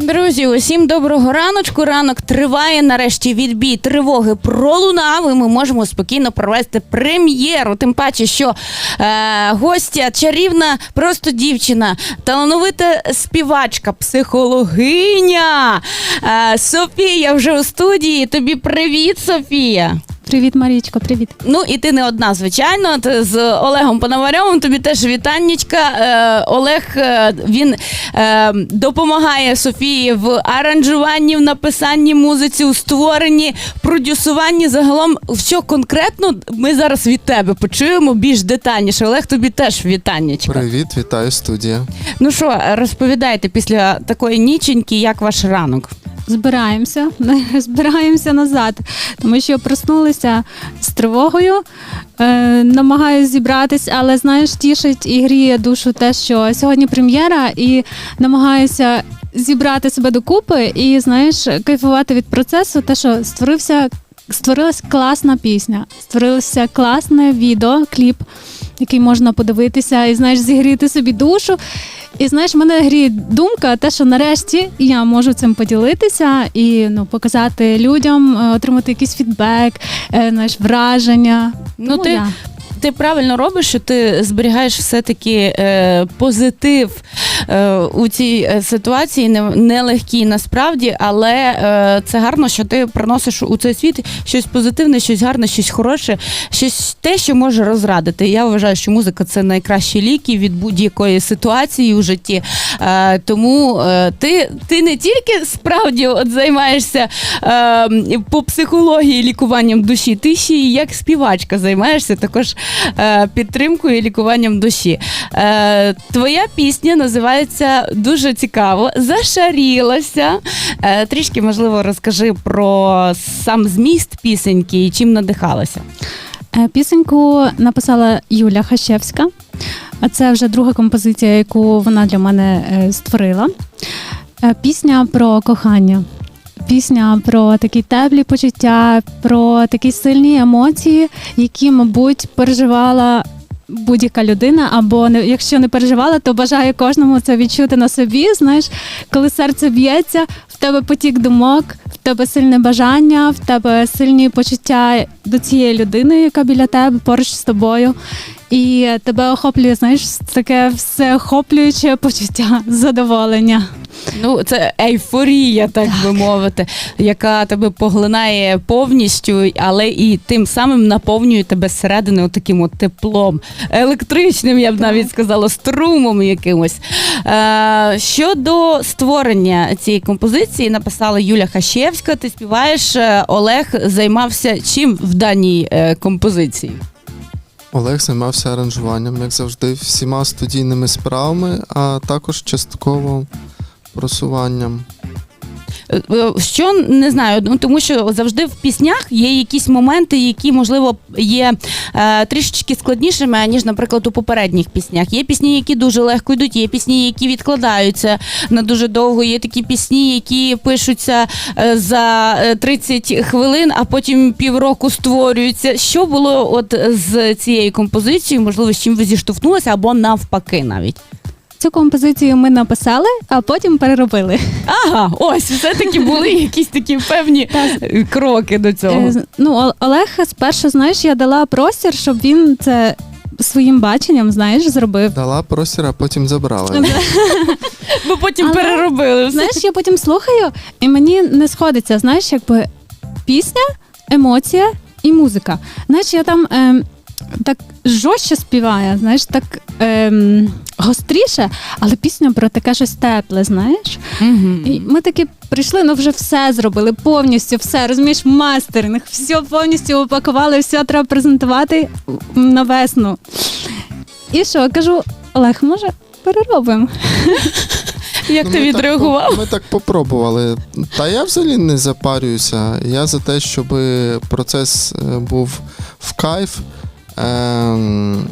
Друзі, усім доброго раночку. Ранок триває. Нарешті відбій тривоги пролунав. І ми можемо спокійно провести прем'єру. Тим паче, що е, гостя чарівна, просто дівчина, талановита співачка, психологиня. Е, Софія вже у студії. Тобі привіт, Софія. Привіт, Марічко, привіт. Ну і ти не одна, звичайно. Ти з Олегом Пономарьовим. Тобі теж вітаннячка. Е, Олег е, він е, допомагає Софії в аранжуванні, в написанні музиці, у створенні, продюсуванні. Загалом, що конкретно ми зараз від тебе почуємо більш детальніше. Олег, тобі теж вітаннячка. Привіт, вітаю студія. Ну що, розповідайте після такої ніченьки, як ваш ранок? Збираємося, збираємося назад, тому що проснулися з тривогою, е, намагаюся зібратись, але знаєш, тішить і гріє душу те, що сьогодні прем'єра, і намагаюся зібрати себе докупи і знаєш, кайфувати від процесу, те, що створився, створилась класна пісня, створилося класне відео, кліп, який можна подивитися і знаєш, зігріти собі душу. І знаєш, мене гріє думка, те, що нарешті я можу цим поділитися і ну показати людям, е, отримати якийсь фідбек, е, знаєш, враження. Ну, Тому ти- я. Ти правильно робиш, що ти зберігаєш все-таки е, позитив е, у цій е, ситуації, не- нелегкій насправді, але е, це гарно, що ти приносиш у цей світ щось позитивне, щось гарне, щось хороше, щось те, що може розрадити. Я вважаю, що музика це найкращі ліки від будь-якої ситуації у житті. Е, тому е, ти, ти не тільки справді от займаєшся е, по психології лікуванням душі, ти ще й як співачка займаєшся також підтримкою і лікуванням душі. Е, твоя пісня називається дуже цікаво, зашарілася. Е, трішки, можливо, розкажи про сам зміст пісеньки і чим надихалася. Е, Пісеньку написала Юля Хащевська. А це вже друга композиція, яку вона для мене е, створила. Е, Пісня про кохання. Пісня про такі теплі почуття, про такі сильні емоції, які, мабуть, переживала будь-яка людина, або не, якщо не переживала, то бажає кожному це відчути на собі. Знаєш, коли серце б'ється, в тебе потік думок, в тебе сильне бажання, в тебе сильні почуття до цієї людини, яка біля тебе поруч з тобою. І тебе охоплює, знаєш, таке всеохоплююче почуття задоволення. Ну, це ейфорія, так, би мовити, яка тебе поглинає повністю, але і тим самим наповнює тебе зсередини таким от теплом, електричним, я б навіть сказала, струмом якимось. Е, щодо створення цієї композиції, написала Юля Хащевська. Ти співаєш, е, Олег займався чим в даній е, композиції? Олег займався аранжуванням, як завжди, всіма студійними справами, а також частково просуванням. Е, е, Що не знаю, ну тому що завжди в піснях є якісь моменти, які можливо є е, трішечки складнішими, ніж, наприклад, у попередніх піснях. Є пісні, які дуже легко йдуть, є пісні, які відкладаються на дуже довго. Є такі пісні, які пишуться е, за е, 30 хвилин, а потім півроку створюються. Що було от з цією композицією? Можливо, з чим ви зіштовхнулися, або навпаки, навіть. Цю композицію ми написали, а потім переробили. Ага, ось все-таки були якісь такі певні е, кроки до цього. Е, Ну, Ол- Олег спершу, знаєш, я дала простір, щоб він це своїм баченням, знаєш, зробив. Дала простір, а потім забрала. Ми потім Але, переробили. все. Знаєш, я потім слухаю, і мені не сходиться, знаєш, якби пісня, емоція і музика. Знаєш, я там ем, так жорстче співаю, знаєш, так ем, гостріше, але пісня про таке щось тепле, знаєш. Мгм. І ми таки прийшли, ну вже все зробили, повністю все, розумієш, мастеринг, все повністю упакували, все треба презентувати на весну. І що, кажу, Олег, може, переробимо? Як Ну, ти ми так відреагував? Ми так попробували. Та я взагалі не запарююся. Я за те, щоб процес е, був в кайф. Ем,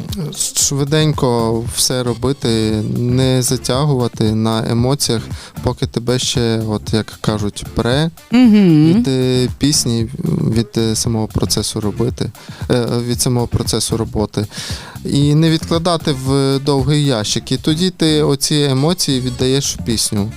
Швиденько все робити, не затягувати на емоціях, поки тебе ще, от як кажуть, пре від пісні, від е, самого процесу робити, е, від самого процесу роботи. І не відкладати в довгий ящик. І тоді ти оці емоції віддаєш в пісню.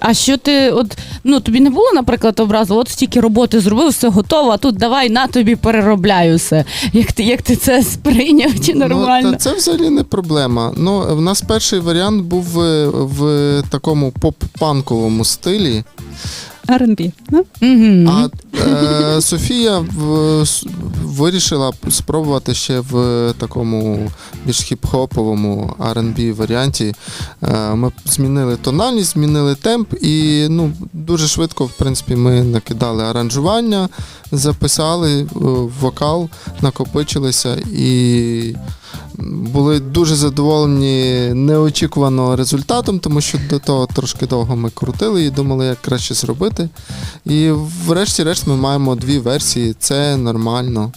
А що ти, от ну тобі не було, наприклад, образу, от стільки роботи зробив, все готово, а тут давай на тобі переробляю все. Як ти, як ти це сприйняв чи нормально? Ну, та це взагалі не проблема. Ну, в нас перший варіант був в, в такому поп-панковому стилі. R&B. Ну? А е, Софія в, с- вирішила спробувати ще в такому більш хіп-хоповому R&B варіанті. Е, ми змінили тональність, змінили темп, і ну, дуже швидко, в принципі, ми накидали аранжування, записали е, вокал, накопичилися і. Були дуже задоволені неочікувано результатом, тому що до того трошки довго ми крутили і думали, як краще зробити. І врешті-решт ми маємо дві версії, це нормально.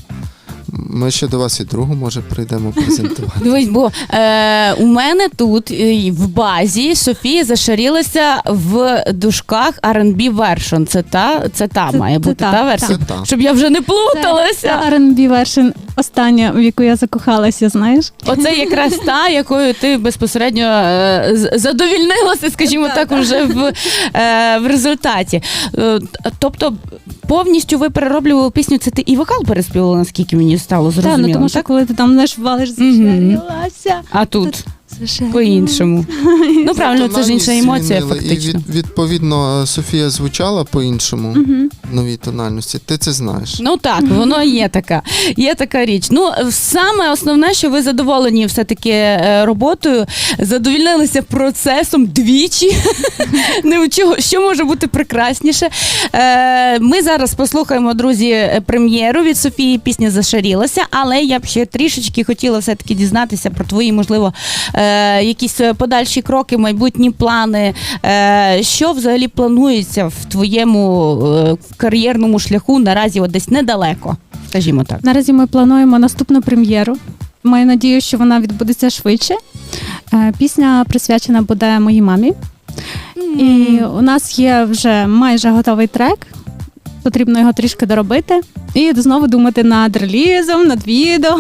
Ми ще до вас і другу, може, прийдемо презентувати. Дивись, бо е, у мене тут е, в базі Софія зашарілася в дужках R&B version. Це та, це та Це- має це бути та, та, версія. Це так. Щоб я вже не плуталася. Це R&B вершин остання, в яку я закохалася, знаєш? Оце якраз та, якою ти безпосередньо е, з- задовільнилася, скажімо так, уже в, е, в результаті. Е, тобто повністю ви перероблювали пісню, це ти і вокал переспівала, наскільки мені стало Так, зрозуміло. ну тому що так? коли ти там знаєш, валиш зашарілася. А тут по-іншому. Ну правильно, це ж інша емоція, фактично. І від, відповідно Софія звучала по-іншому Мгм. Новій тональності. Ти це знаєш. Ну так, воно є така, є така річ. Ну саме основне, що ви задоволені все-таки е, роботою, задовільнилися процесом двічі. Не що може бути прекрасніше. Е, Ми зараз послухаємо, друзі, прем'єру від Софії. Пісня зашарілася, але я б ще трішечки хотіла все-таки дізнатися про твої, можливо, е, якісь подальші кроки, майбутні плани. Що взагалі планується в твоєму кар'єрному шляху наразі от десь недалеко, скажімо так. Наразі ми плануємо наступну прем'єру. Маю надію, що вона відбудеться швидше. Е, Пісня присвячена буде моїй мамі. І у нас є вже майже готовий трек. Потрібно його трішки доробити. І знову думати над релізом, над відео.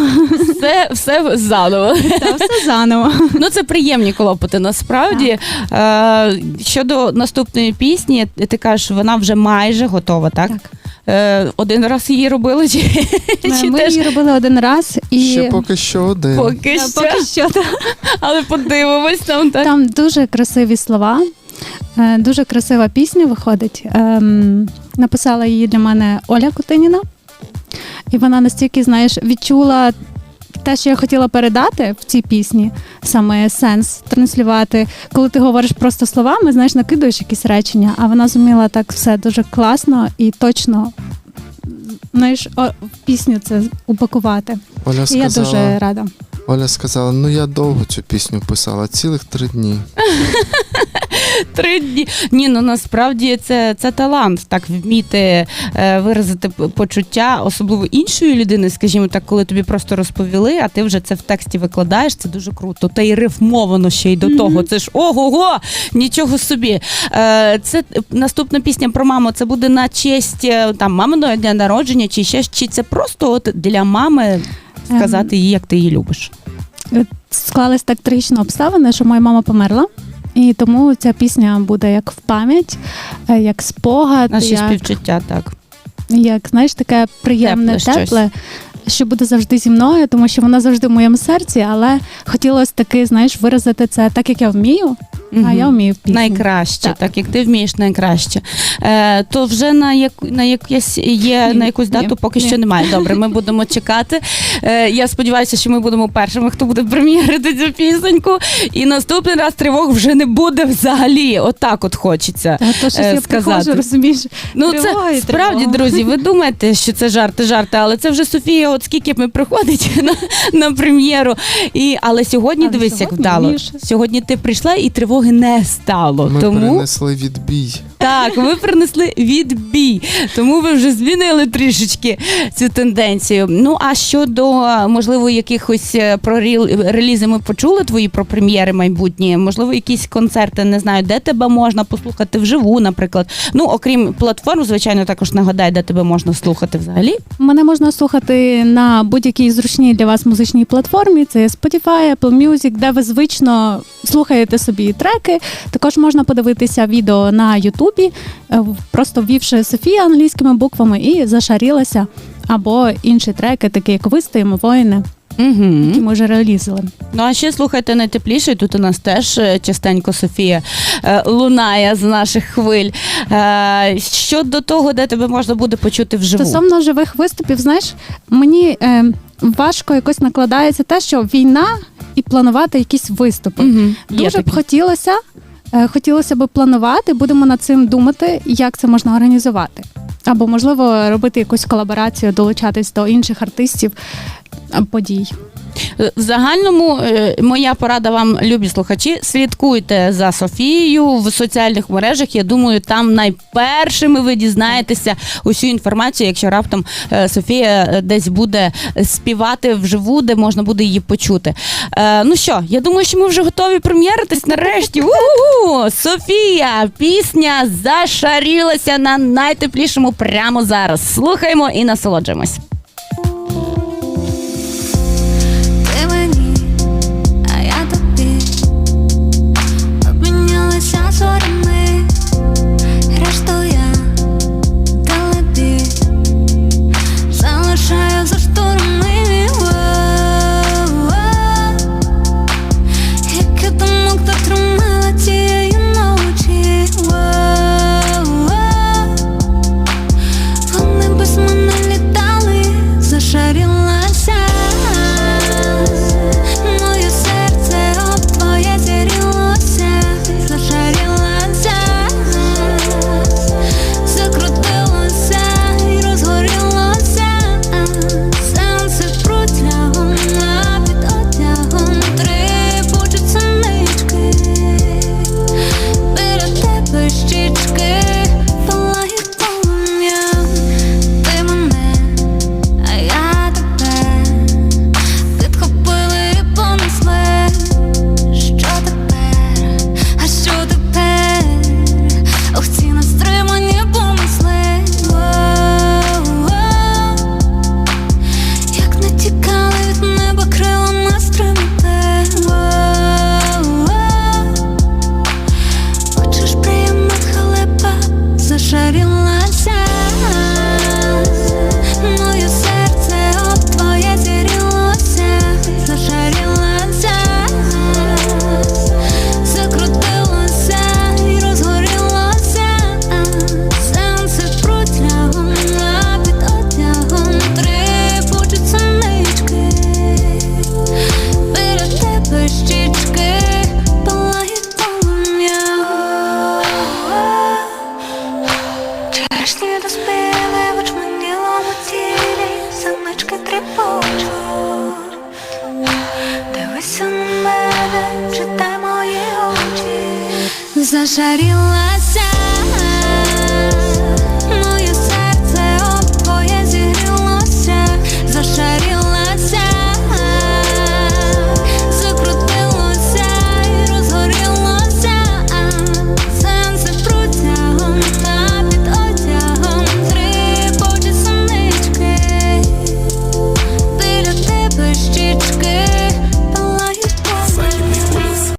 Все, все заново. Та все заново. Ну це приємні клопоти. Насправді е, щодо наступної пісні, ти кажеш, вона вже майже готова, так? Так. Е, один раз її робили, чи, чи Ми теж її робили один раз і Ще поки що один. поки Та, що. поки що. Але подивимось там так. Там дуже красиві слова, е, дуже красива пісня виходить. Ем, Написала її для мене Оля Кутиніна, і вона настільки, знаєш, відчула те, що я хотіла передати в цій пісні, саме сенс транслювати. Коли ти говориш просто словами, знаєш, накидуєш якісь речення, а вона зуміла так все дуже класно і точно. Знаєш, о, в пісню це упакувати. Оля І я дуже рада. Оля сказала, ну я довго цю пісню писала, цілих три дні. Три дні. Ні, ну насправді це, це талант, так вміти е, виразити почуття, особливо іншої людини, скажімо так, коли тобі просто розповіли, а ти вже це в тексті викладаєш, це дуже круто. Та й рифмовано ще й до того. Це ж ого-го, нічого собі. Е, це наступна пісня про маму. Це буде на честь е, там маминого дня народження, чи ще чи це просто от для мами сказати їй, як ти її любиш. склались так трагічно обставини, що моя мама померла. І тому ця пісня буде як в пам'ять, е, як спогад, Наші як, співчуття, так. як знаєш, таке приємне, Тепле тепле, що буде завжди зі мною, тому що вона завжди в моєму серці, але хотілося таки, знаєш, виразити це так, як я вмію, а я вмію в пісні. Найкраще, так. Так. як ти вмієш найкраще. Е, то вже на як на якесь є Ні, на якусь дату, ні, поки ні. що немає. Добре, ми будемо чекати. Е, я сподіваюся, що ми будемо першими, хто буде прем'єрити цю пісеньку. І наступний раз тривог вже не буде взагалі. Отак от хочеться. Та, то щось е, я сказати. розумієш. Ну Тривога і це справді, тривога. друзі. Ви думаєте, що це жарти, жарти, але це вже Софія, от скільки б ми приходить на, на прем'єру. І але сьогодні Але дивись, як сьогодні вдало. більше. Сьогодні ти прийшла і тривоги не стало. Ми тому перенесли відбій. Так, ви принесли відбій, тому ви вже змінили трішечки цю тенденцію. Ну а щодо можливо якихось е, про релізи ми почули твої про прем'єри майбутні, можливо, якісь концерти, не знаю, де тебе можна послухати вживу, наприклад. Ну окрім платформ, звичайно, також нагадай, де тебе можна слухати взагалі. Мене можна слухати на будь-якій зручній для вас музичній платформі. Це Spotify, Apple Music, де ви звично слухаєте собі треки. Також можна подивитися відео на Ютубі, е, просто ввівши Софія англійськими буквами і зашарілася. Або інші треки, такі як Вистоїмо воїни, Угу. які ми вже реалізували. Ну а ще слухайте найтепліше. Тут у нас теж е, частенько Софія е, лунає з наших хвиль. Щодо того, де тебе можна буде почути вживу. Стосовно живих виступів, знаєш, мені важко якось накладається те, що війна і планувати якісь виступи. Є Дуже б таке. хотілося, хотілося б планувати, будемо над цим думати, як це можна організувати. Або, можливо, робити якусь колаборацію, долучатись до інших артистів подій. Е, В загальному е, моя порада вам, любі слухачі, слідкуйте за Софією в соціальних мережах. Я думаю, там найпершими ви дізнаєтеся усю інформацію, якщо раптом е, Софія десь буде співати вживу, де можна буде її почути. Ну що, я думаю, що ми вже готові прем'єритись нарешті. У-у-у! Софія, пісня зашарілася на найтеплішому прямо зараз. Слухаємо і насолоджуємось.